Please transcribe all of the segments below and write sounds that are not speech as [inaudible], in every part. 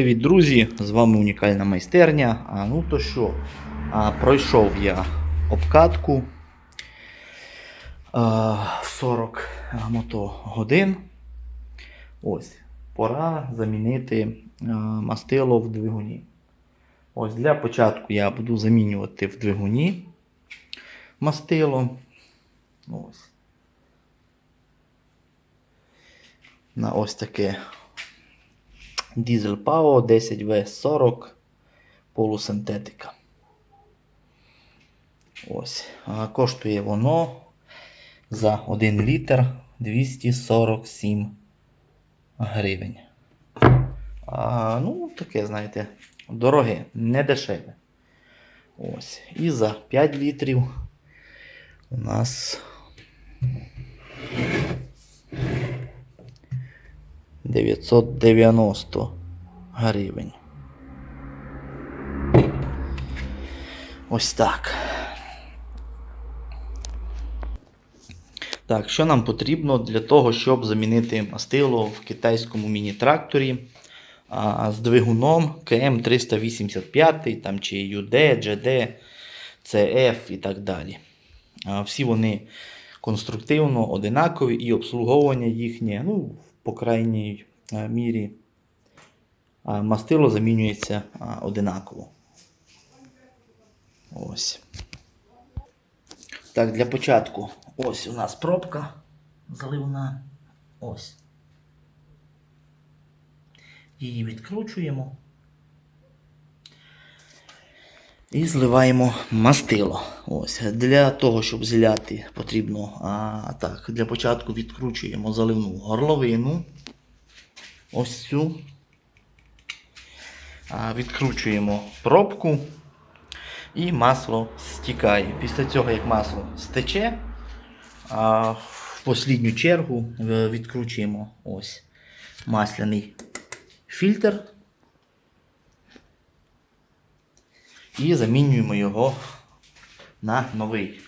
Привіт, друзі! З вами унікальна майстерня. А, ну то що, а, пройшов я обкатку а, 40 мотогодин. Ось, пора замінити а, мастило в двигуні. Ось для початку я буду замінювати в двигуні мастило. Ось. На ось таке Дізель Пао 10В40 полусинтетика. Ось. Коштує воно за 1 літр 247 гривень. А, ну, таке, знаєте, дороге, не дешеве. Ось. І за 5 літрів у нас 990 гривень. Ось так. Так, що нам потрібно для того, щоб замінити мастило в китайському міні-тракторі з двигуном КМ385 там, чи UD, GD, CF і так далі. А, всі вони конструктивно одинакові і обслуговування їхнє, ну, по крайній мірі, а, мастило замінюється одинаково. Ось. Так, для початку. Ось у нас пробка заливна. Ось. Її відкручуємо. І зливаємо мастило. Ось. Для того, щоб зляти, потрібно. А, так, для початку відкручуємо заливну горловину. Ось цю. Відкручуємо пробку. І масло стікає. Після цього, як масло стече, в послідню чергу е, відкручуємо ось масляний фільтр. і замінюємо його на новий.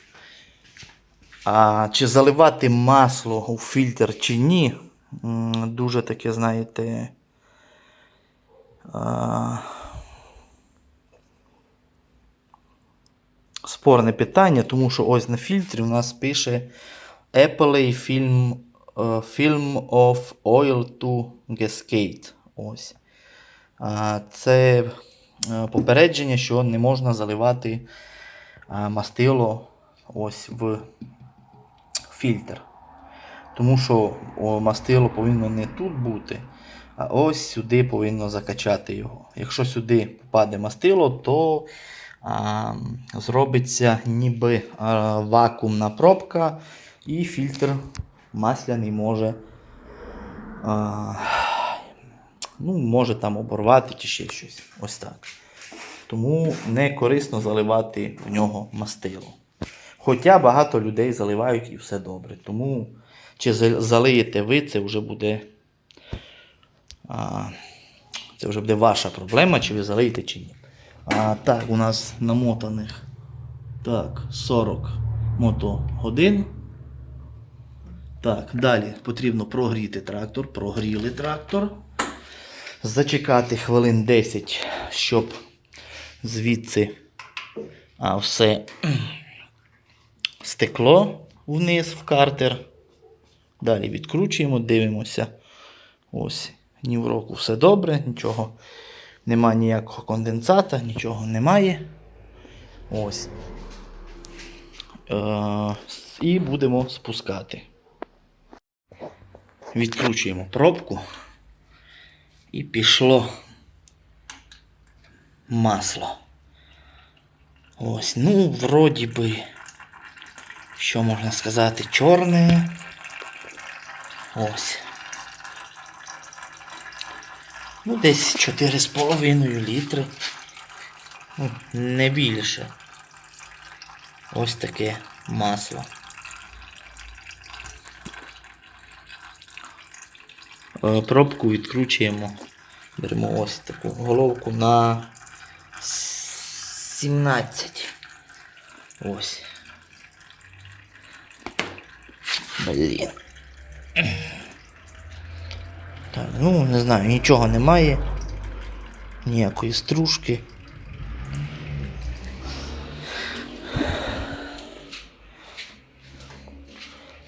А чи заливати масло у фільтр чи ні? Дуже таке, знаєте. Спорне питання, тому що ось на фільтрі у нас пише Apple Film, е, Film of Oil to Cascade. Ось. Це е, попередження, що не можна заливати мастило ось в фільтр. Тому що мастило повинно не тут бути, а ось сюди повинно закачати його. Якщо сюди попаде мастило, то а, зробиться ніби а, вакуумна пробка, і фільтр масляний може. А, ну, може там оборвати чи ще щось. Ось так. Тому не корисно заливати в нього мастило. Хоча багато людей заливають і все добре. Тому чи залиєте ви, це вже буде. А, це вже буде ваша проблема, чи ви залиєте чи ні. А, так, у нас намотаних так, 40 мотогодин. Так, далі потрібно прогріти трактор. Прогріли трактор. Зачекати хвилин 10, щоб звідси а, все [clears throat] стекло вниз в картер. Далі відкручуємо, дивимося. Ось, ні в року все добре, нічого немає ніякого конденсата, нічого немає. Ось. Е, і будемо спускати. Відкручуємо пробку. І пішло масло. Ось, ну, вроді би, що можна сказати, чорне. Ось. Ну, десь 4,5 літри. Ну, Не більше. Ось таке масло. Е, Пробку відкручуємо. Беремо ось таку головку на 17. Ось. Блін. Так, ну, не знаю, нічого немає. ніякої стружки.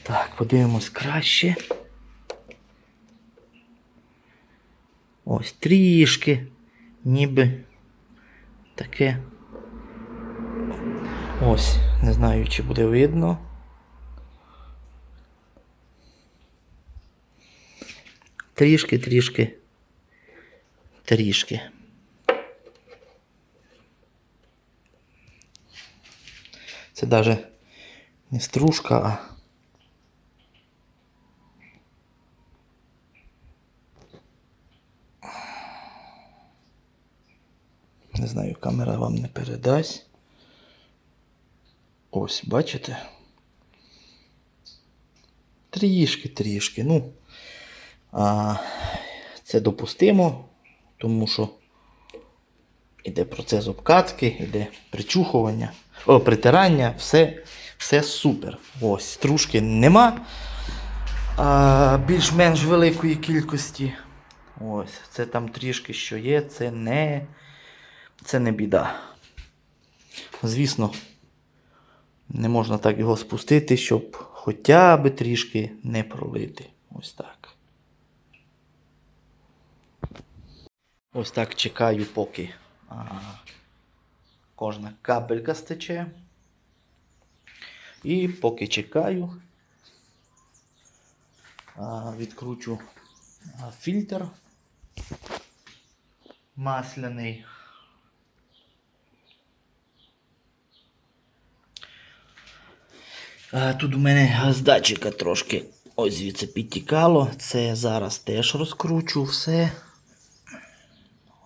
Так, подивимось краще. Ось трішки, ніби таке. Ось, не знаю, чи буде видно. Трішки, трішки, трішки. Це навіть не стружка, а Не знаю, камера вам не передасть. Ось, бачите? Трішки, трішки. Ну, а, це допустимо, тому що іде процес обкатки, іде причухування, о, притирання, все, все супер. Ось, стружки нема. Більш-менш великої кількості. Ось, це там трішки що є, це не, це не біда. Звісно, не можна так його спустити, щоб хоча б трішки не пролити. Ось так. Ось так чекаю, поки а, кожна капелька стече. І поки чекаю, а, відкручу фільтр масляний. Тут у мене з датчика трошки ось звідси підтікало. Це зараз теж розкручу все.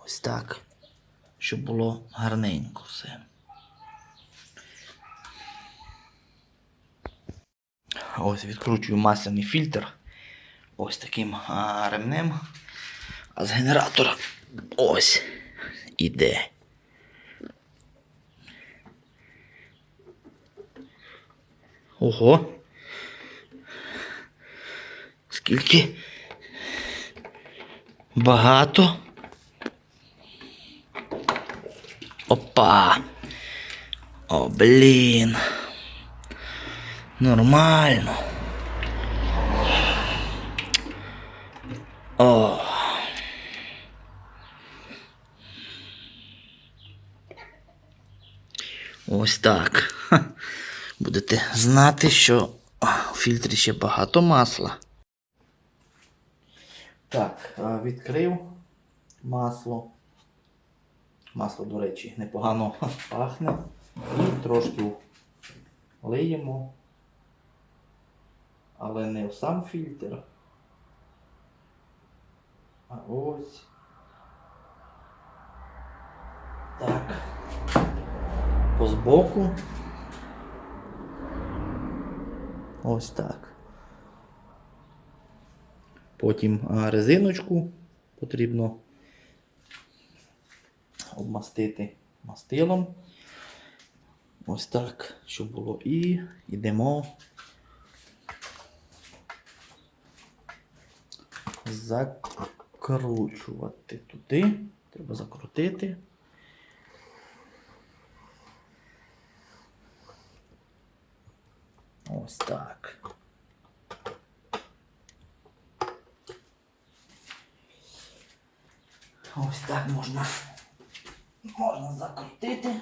Ось так. Щоб було гарненько все. Ось відкручую масляний фільтр. Ось таким а, ремнем. А з генератора ось іде. Ого. Скільки багато. Опа. О, блін. Нормально. О. Ось так. Будете знати, що у фільтрі ще багато масла. Так, відкрив масло. Масло, до речі, непогано [laughs] пахне. І трошки лиємо. Але не в сам фільтр. А ось. Так. По збоку. Ось так. Потім резиночку потрібно обмастити мастилом. Ось так, щоб було і йдемо закручувати туди. Треба закрутити. Ось так. Ось так можна, можна закрутити.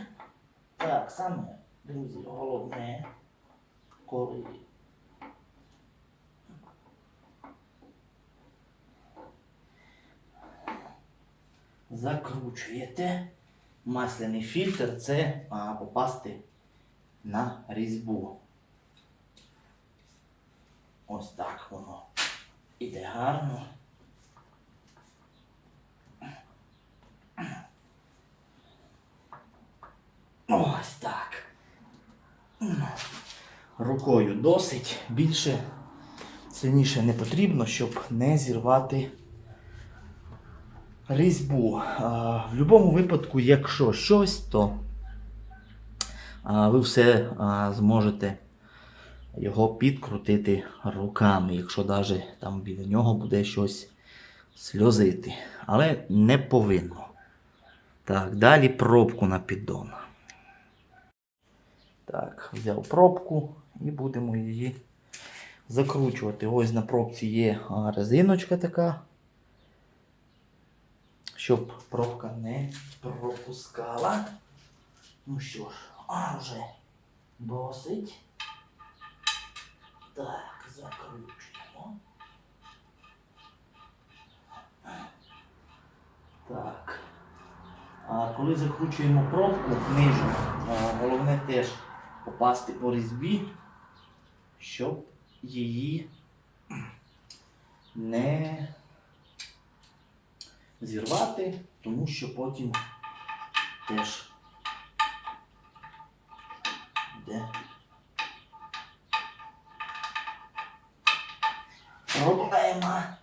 Так, саме, друзі, головне, коли закручуєте масляний фільтр, це а, попасти на різьбу. Ось так воно іде гарно. Ось так. Рукою досить більше сильніше не потрібно, щоб не зірвати різьбу. В будь-якому випадку, якщо щось, то ви все зможете його підкрутити руками, якщо навіть там біля нього буде щось сльозити. Але не повинно. Так, далі пробку на піддон. Так, взяв пробку і будемо її закручувати. Ось на пробці є резиночка така, щоб пробка не пропускала. Ну що ж, а вже досить. Так, закручуємо. Так. А коли закручуємо пробку нижню, головне теж попасти по різьбі, щоб її не зірвати, тому що потім теж йде проблема.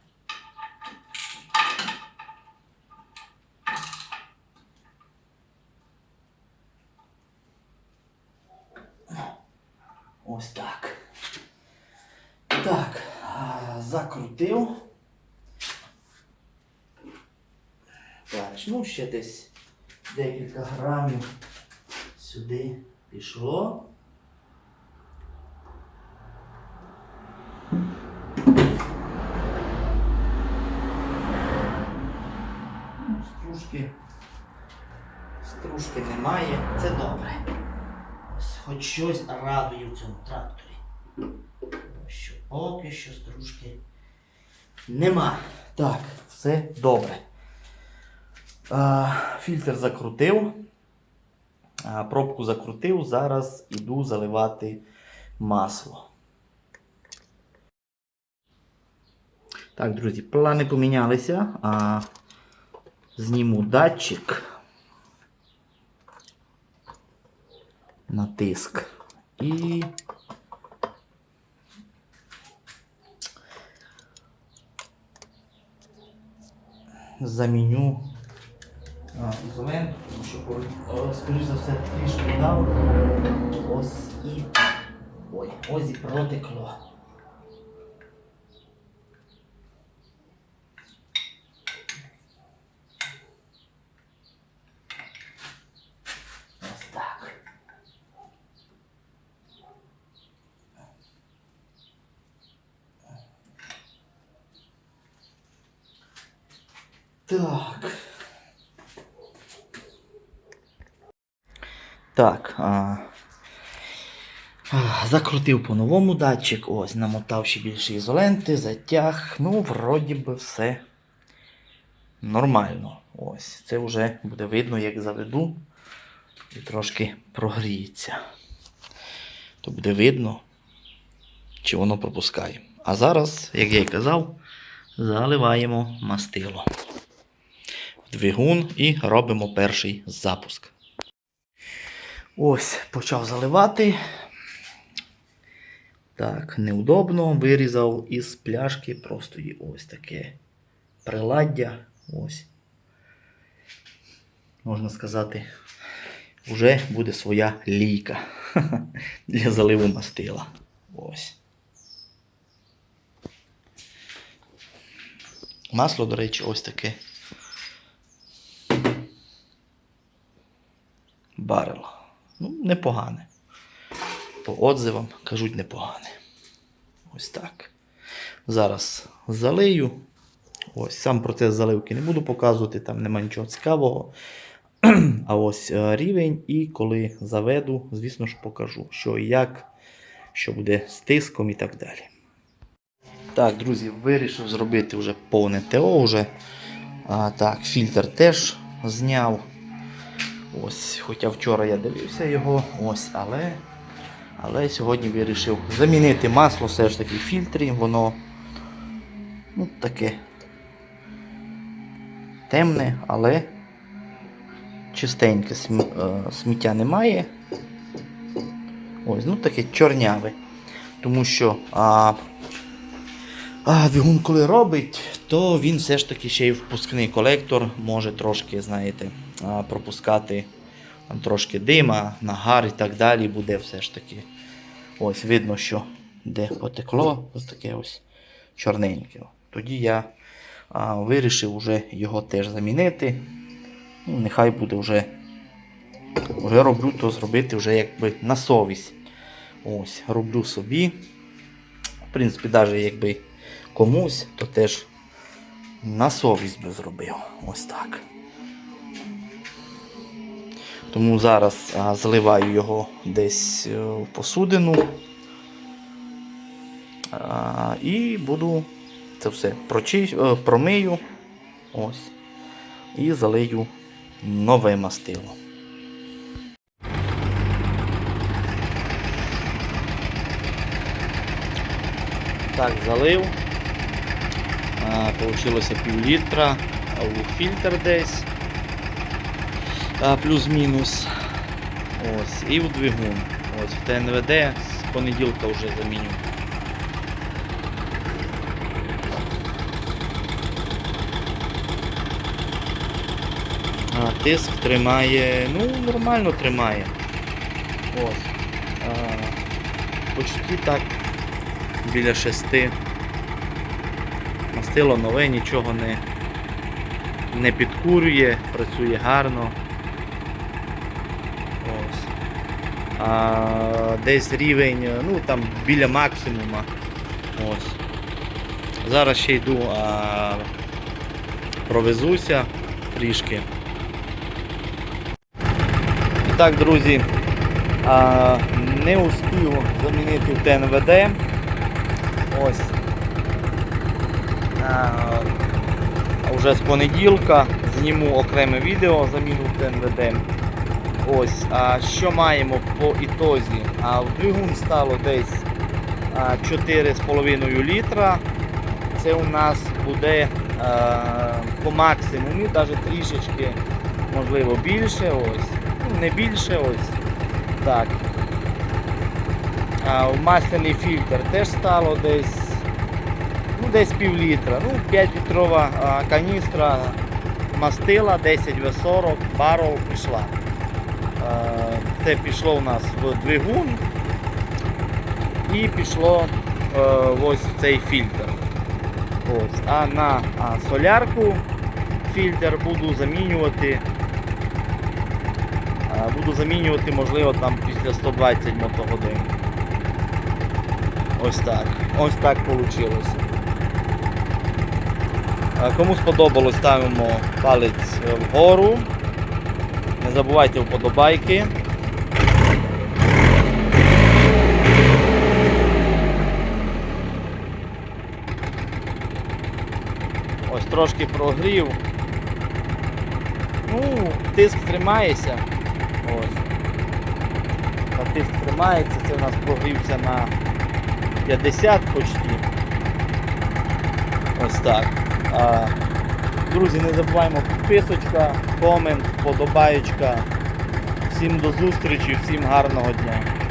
Ось так. Так, а, закрутив. Ну ще десь декілька грамів сюди пішло. Ну, Стружки, стружки немає, це добре. Хоч щось радує в цьому тракторі. Поки що стружки нема. Так, все добре. А, фільтр закрутив. А, пробку закрутив. Зараз іду заливати масло. Так, друзі, плани помінялися. А, зніму датчик. на тиск. І заміню ізолент, тому що, скоріш за все, трішки дав. Ось і. Ой, ось і протекло. Так. Так. А... Закрутив по новому датчик, ось, намотав ще більше ізоленти, затяг. Ну, вроді би все нормально. Ось. Це вже буде видно, як заведу і трошки прогріється. То буде видно, чи воно пропускає. А зараз, як я й казав, заливаємо мастило двигун і робимо перший запуск. Ось, почав заливати. Так, неудобно. Вирізав із пляшки просто є ось таке приладдя. Ось. Можна сказати, вже буде своя лійка [laughs] для заливу мастила. Ось. Масло, до речі, ось таке. Барел. Ну, непогане. По отзивам кажуть непогане. Ось так. Зараз залию. Ось сам процес заливки не буду показувати, там нема нічого цікавого. [clears throat] А ось е, рівень, і коли заведу, звісно ж, покажу, що і як, що буде з тиском і так далі. Так, друзі, вирішив зробити вже повне ТО. Вже. А, так, фільтр теж зняв. Ось, Хоча вчора я дивився його, ось, але але сьогодні вирішив замінити масло все ж таки фільтрі, воно ну, таке темне, але чистеньке е, сміття немає. Ось, ну таке чорняве. Тому що а, а, двигун коли робить, то він все ж таки ще й впускний колектор може трошки, знаєте, пропускати там, трошки дима, нагар і так далі буде все ж таки. Ось видно, що де потекло, ось таке ось чорненьке. Тоді я а, вирішив вже його теж замінити. Ну, нехай буде вже. Вже роблю то зробити вже якби на совість. Ось, роблю собі. В принципі, навіть якби комусь, то теж на совість би зробив. Ось так. Тому зараз заливаю його десь е, в посудину. І буду це все е, промию. Ось. І залию нове мастило. Так, залив. Получилося пів літра, фільтр десь. Плюс-мінус. Ось. І в двигун. Ось в ТНВД з понеділка вже заміню. А, тиск тримає, ну, нормально тримає. Ось. А, почти так біля шести. Мастило нове, нічого не, не підкурює, працює гарно. Ось. А, десь рівень, ну там біля максимума. Ось. Зараз ще йду, а, провезуся трішки. І так, друзі, а, не успів замінити ТНВД. Ось. А вже з понеділка зніму окреме відео заміну в ТНВД. Ось, а що маємо по ітозі? А в двигун стало десь 4,5 літра. Це у нас буде а, по максимумі, навіть трішечки, можливо, більше. Ось. Ну, не більше ось. Так. А, масляний фільтр теж стало десь ну, десь пів літра. Ну, 5 літрова каністра мастила, 10 В40, баров пішла. Це пішло у нас в двигун і пішло е, ось в цей фільтр. Ось. А на солярку фільтр буду замінювати. Буду замінювати, можливо, там після 120 мотогодин. Ось так. Ось так вийшло. Кому сподобалось, ставимо палець вгору. Не забувайте вподобайки. Ось трошки прогрів. Ну, тиск тримається. Ось. Та тиск тримається, це у нас прогрівся на 50 почти. Ось так. А, друзі, не забуваємо підписочка, комент, подобаєчка. Всім до зустрічі, всім гарного дня.